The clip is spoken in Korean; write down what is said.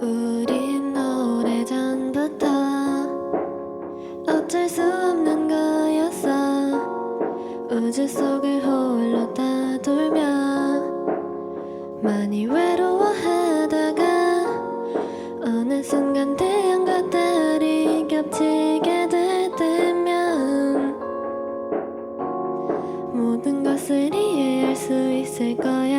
우린 오래전부터 어쩔 수 없는 거였어. 우주 속을 홀로 다돌며 많이 외로워하다가 어느 순간 태양과 달이 겹치게 될 때면 모든 것을 이해할 수 있을 거야.